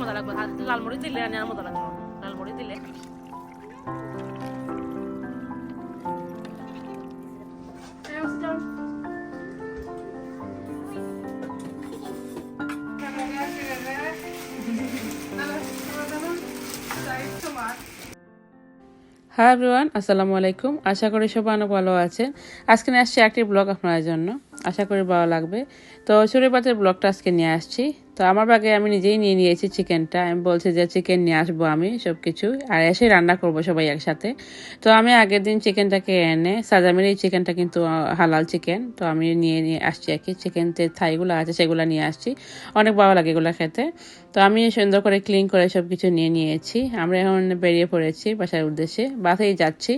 মজা লাগবে। আর লাল মরিচ দিলে আর মজা লাগবে। লাল দিলে। হ্যাঁ এভরিওয়ান আসসালামু আলাইকুম। আশা করি সবাই অনেক ভালো আছেন। আজকে নিয়ে আসছি একটি ব্লগ আপনার জন্য। আশা করি ভালো লাগবে। তো চুরি পাতের ব্লগটা আজকে নিয়ে আসছি। তো আমার বাগে আমি নিজেই নিয়ে নিয়েছি চিকেনটা। আমি বলছি যে চিকেন নিয়ে আসব আমি সব কিছু আর এসে রান্না করব সবাই একসাথে। তো আমি আগের দিন চিকেনটাকে এনে, সাজামির এই চিকেনটা কিন্তু হালাল চিকেন। তো আমি নিয়ে নিয়ে আসছি আর কি। চিকেন যে থাইগুলো আছে সেগুলো নিয়ে আসছি। অনেক ভালো লাগে এগুলো খেতে। তো আমি সুন্দর করে ক্লিন করে সব কিছু নিয়ে নিয়েছি। আমরা এখন বেরিয়ে পড়েছি বাসার উদ্দেশ্যে। বাসেই যাচ্ছি।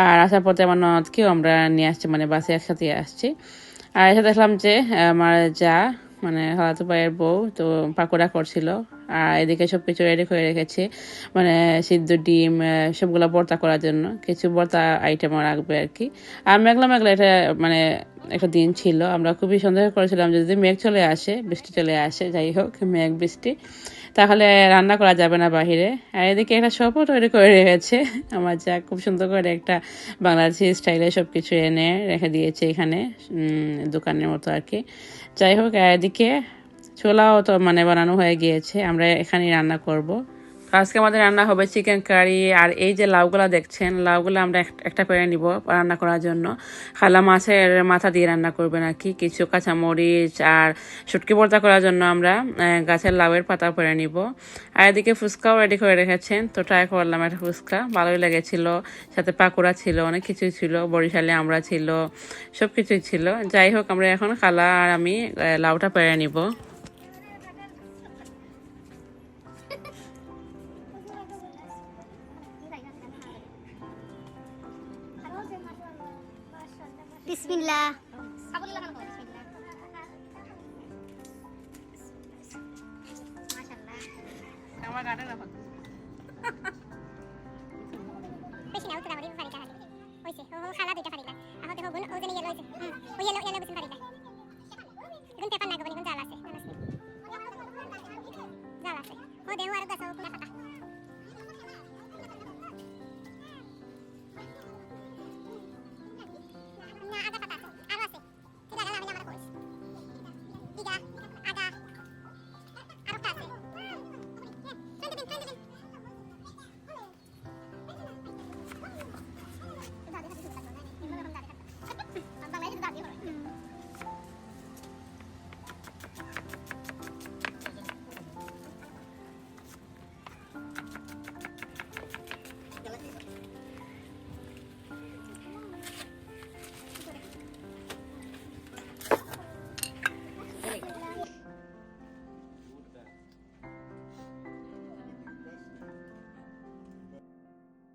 আর আসার পথে আমার ননদকেও আমরা নিয়ে আসছি মানে বাসে একসাথে আসছি। আর এসে দেখলাম যে আমার যা মানে হালাতো ভাইয়ের বউ, তো পাকোড়া করছিল। আর এদিকে সব কিছু রেডি করে রেখেছি। মানে সিদ্ধ ডিম সবগুলো ভর্তা করার জন্য। কিছু ভর্তা আইটেমও রাখবে আর কি। আর মেঘলা মেঘলা এটা মানে একটা দিন ছিল। আমরা খুবই সন্দেহ করেছিলাম যদি মেঘ চলে আসে, বৃষ্টি চলে আসে, যাই হোক, মেঘ, বৃষ্টি। তাহলে রান্না করা যাবে না বাহিরে। আর এদিকে একটা শপও তৈরি করে রেখেছে। আমার যা খুব সুন্দর করে একটা বাংলাদেশি স্টাইলে সব কিছু এনে রেখে দিয়েছে এখানে দোকানের মতো আর কি। যাই হোক, আর এদিকে ছোলাও তো মানে বানানো হয়ে গিয়েছে। আমরা এখানেই রান্না করব। আজকে আমাদের রান্না হবে চিকেন কারি, আর এই যে লাউগুলা দেখছেন, লাউগুলো আমরা এক- একটা পেরে নিব রান্না করার জন্য। খালা মাছের মাথা দিয়ে রান্না করবে নাকি, কিছু কাঁচামরিচ আর শুটকি ভর্তা করার জন্য আমরা গাছের লাউয়ের পাতা পেরে নিব। আর এদিকে ফুচকাও রেডি করে রেখেছেন, তো ট্রাই করলাম একটা ফুচকা। ভালোই লেগেছিল, সাথে পাকোড়া ছিল, অনেক কিছুই ছিল, বরিশালে আমরা ছিল সব কিছুই ছিল। যাই হোক, আমরা এখন খালা আর আমি লাউটা পেরে নিব। বিসমিল্লাহ বেশি না উত্তরা বড়ি ফারিটা হালি হইছে ও খালা দুইটা ফারিলা আহ দেখো গুণ ও জেনে ইয়েলো হইছে। ও ইয়েলো ইয়েলো বুঝিন ফারিলা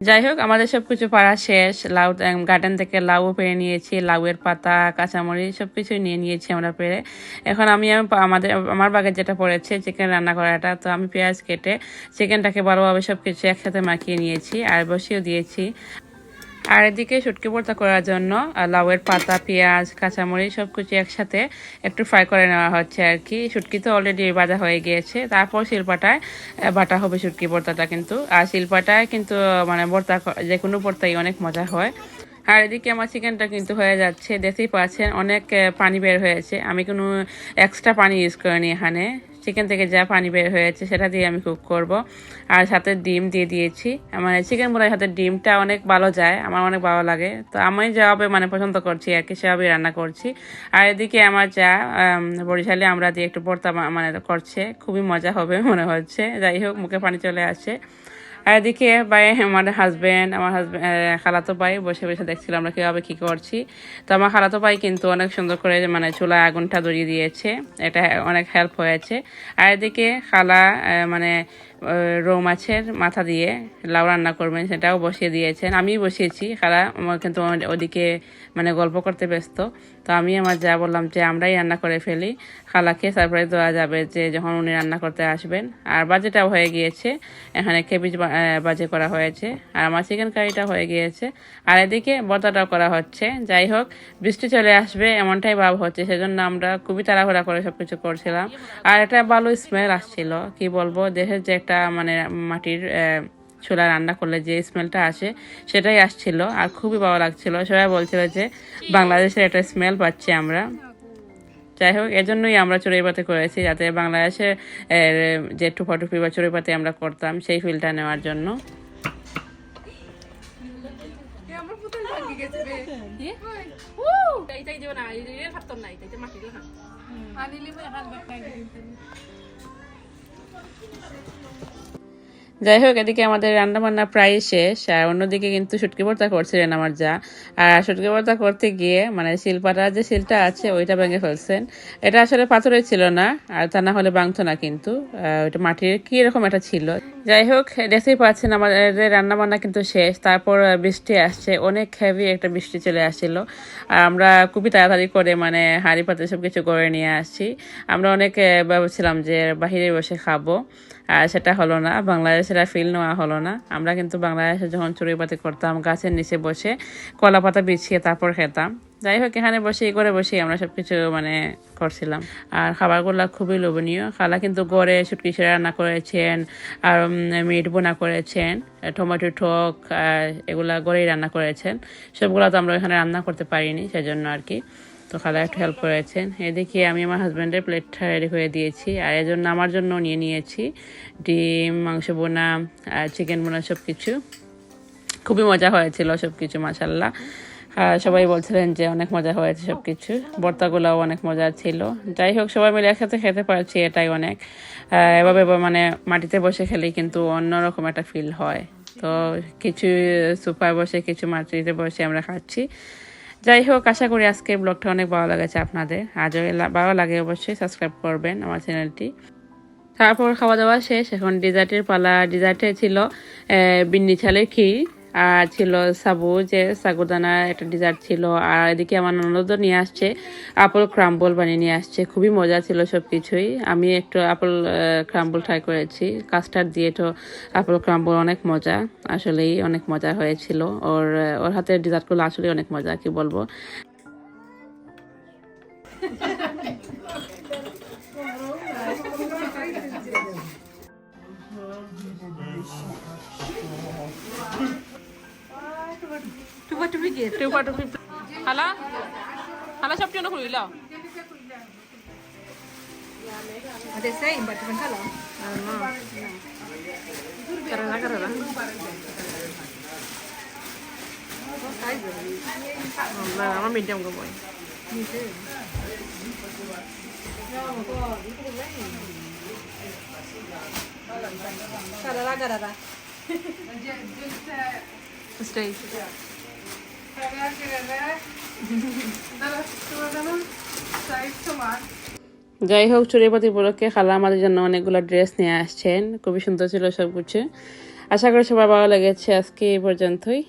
যাই হোক আমাদের সব কিছু পাড়া শেষ। লাউ গার্ডেন থেকে লাউও পেরে নিয়েছি, লাউয়ের পাতা, কাঁচামরিচ সব কিছু নিয়ে নিয়েছি আমরা পেরে এখন আমি আমি, আমাদের, আমার বাগে যেটা পড়েছে চিকেন রান্না করাটা, তো আমি পেঁয়াজ কেটে চিকেনটাকে ভালোভাবে সব কিছু একসাথে মাখিয়ে নিয়েছি আর বসিয়েও দিয়েছি। আর এদিকে শুটকি ভর্তা করার জন্য লাউয়ের পাতা, পেঁয়াজ, কাঁচামরিচ সব কিছু একসাথে একটু ফ্রাই করে নেওয়া হচ্ছে আর কি। শুটকি তো অলরেডি ভাজা হয়ে গিয়েছে। তারপর শিলপাটায় বাটা হবে শুটকি ভর্তাটা কিন্তু। আর শিলপাটায় কিন্তু মানে ভর্তা যে কোনো ভর্তাই অনেক মজা হয়। আর এদিকে আমার চিকেনটা কিন্তু হয়ে যাচ্ছে। দেখতেই পাচ্ছেন, অনেক পানি বের হয়েছে। আমি কোনো এক্সট্রা পানি ইউজ করিনি এখানে। চিকেন থেকে যা পানি বের হয়েছে, সেটা দিয়ে আমি কুক করব। আর সাথে ডিম দিয়ে দিয়েছি। মানে চিকেন বোনার সাথে ডিমটা অনেক ভালো যায়, আমার অনেক ভালো লাগে। তো আমি যেভাবে মানে পছন্দ করছি আর কি, সেভাবেই রান্না করছি। আর এদিকে আমার যা বরিশালে আমরা দিয়ে একটু ভর্তা মানে করছে। খুবই মজা হবে মনে হচ্ছে। যাই হোক, মুখে পানি চলে আসছে। আর এদিকে ভাই, আমার হাজব্যান্ড আমার হাজব্যান্ড খালাতো ভাই বসে বসে দেখছিল আমরা কীভাবে কী করছি। তো আমার খালাতো ভাই কিন্তু অনেক সুন্দর করে মানে চুলায় আগুনটা ধরিয়ে দিয়েছে। এটা অনেক হেল্প হয়েছে। আর এদিকে খালা মানে রৌ মাছের মাথা দিয়ে লাউ রান্না করবেন, সেটাও বসিয়ে দিয়েছেন। আমি বসিয়েছি, খালা আমার কিন্তু ওদিকে মানে গল্প করতে ব্যস্ত। তো আমি আমার যা বললাম যে আমরাই রান্না করে ফেলি, খালাকে সারপ্রাইজ দেওয়া যাবে যে যখন উনি রান্না করতে আসবেন। আর বাজেটাও হয়ে গিয়েছে, এখানে কেবিজ বাজে করা হয়েছে। আর আমার চিকেন কারিটা হয়ে গিয়েছে। আর এদিকে বর্তাটাও করা হচ্ছে। যাই হোক, বৃষ্টি চলে আসবে, এমনটাই ভাব হচ্ছে। সেজন্য আমরা খুবই তাড়াহুড়া করে সবকিছু করছিলাম। আর একটা ভালো স্মেল আসছিল, কি বলব দেশের যে একটা মানে মাটির ছোলা রান্না করলে যে স্মেলটা আসে সেটাই আসছিল। আর খুবই ভালো লাগছিল। সবাই বলছিল যে বাংলাদেশের একটা স্মেল পাচ্ছি আমরা। যাই হোক এজন্যই আমরা চড়ুইপাতি করেছি যাতে বাংলাদেশের যে টুপাটুপি বা চড়ুইপাতি আমরা করতাম সেই ফিলটা নেওয়ার জন্য। এইটাই দেবে না এই না এইটাই মাটি দিয়ে যাই হোক, এদিকে আমাদের রান্না বান্না প্রায় শেষ, আর অন্যদিকে কিন্তু শুটকি ভর্তা করছিলেন আমার যা। আর শুটকি ভর্তা করতে গিয়ে মানে শিলপাটা যে শিলটা আছে, ওইটা ভেঙে ফেলছেন। এটা আসলে পাথরের ছিল না, আর তা না হলে ভাঙতো না কিন্তু। ওইটা মাটির কি এরকম এটা ছিল? যাই হোক, দেখতেই পাচ্ছেন আমাদের রান্না বান্না কিন্তু শেষ। তারপর বৃষ্টি আসছে, অনেক হেভি একটা বৃষ্টি চলে আসছিল। আর আমরা খুবই তাড়াতাড়ি করে মানে হাঁড়ি পাতে সব কিছু করে নিয়ে আসছি। আমরা অনেক ভাবছিলাম যে বাহিরে বসে খাব। আর সেটা হলো না, বাংলাদেশের ফিল নেওয়া হলো না। আমরা কিন্তু বাংলাদেশে যখন চড়ুইপাতি করতাম, গাছের নিচে বসে কলা পাতা বিছিয়ে তারপর খেতাম। যাই হোক এখানে বসে করে বসে আমরা সবকিছু মানে করছিলাম। আর খাবারগুলো খুবই লোভনীয়। খালা কিন্তু গড়ে শুটকি সেরা রান্না করেছেন, আর মিট বোনা করেছেন টমেটো ঠোক এগুলা গড়েই রান্না করেছেন। সবগুলো তো আমরা এখানে রান্না করতে পারিনি, সেজন্য আর কি। তো খালা একটু হেল্প করেছেন। এদিকে আমি আমার হাজব্যান্ডের প্লেটটা রেডি করে দিয়েছি। আর এর জন্য আমার জন্য নিয়ে নিয়েছি ডিম, মাংস বোনা আর চিকেন বোনা সব কিছু খুবই মজা হয়েছিল সব কিছু মাসাল্লাহ আর সবাই বলছিলেন যে অনেক মজা হয়েছে সব কিছু ভর্তাগুলোও অনেক মজার ছিল। যাই হোক, সবাই মিলে একসাথে খেতে পারছি, এটাই অনেক। এভাবে মানে মাটিতে বসে খেলে কিন্তু অন্যরকম একটা ফিল হয়। তো কিছু সুপার বসে, কিছু মাটিতে বসে আমরা খাচ্ছি। যাই হোক, আশা করি আজকে ব্লগটা অনেক ভালো লেগেছে আপনাদের। আজও ভালো লাগে অবশ্যই সাবস্ক্রাইব করবেন আমার চ্যানেলটি তারপর খাওয়া দাওয়া শেষ। এখন ডিজার্টের পালা ডিজার্টে ছিল বিন্নি চালের ক্ষীর। আর ছিল সাবু, যে সাগুদানা একটা ডিজার্ট ছিল। আর এদিকে আমার ননদ নিয়ে আসছে আপেল ক্রাম্বল বানিয়ে নিয়ে আসছে। খুবই মজা ছিল সব কিছুই আমি একটু আপেল ক্রাম্বল ট্রাই করেছি। কাস্টার্ড দিয়ে তো আপেল ক্রাম্বল অনেক মজা, আসলেই অনেক মজা হয়েছিল। ওর ওর হাতের ডিজার্টগুলো আসলে অনেক মজা, কি বলব? টুপা টুপি কি টুপা টুপি খালা খালা সব জন্য খুলিল Ada saya buat teman kalau. karena karena না আমার মিডিয়াম করবো Karara karara. স্টেজ যাই হোক চুরিপাতি উপলক্ষে খালা আমাদের জন্য অনেকগুলো ড্রেস নিয়ে আসছেন। খুবই সুন্দর ছিল সব কিছু আশা করি সবার ভালো লেগেছে আজকে এই পর্যন্তই।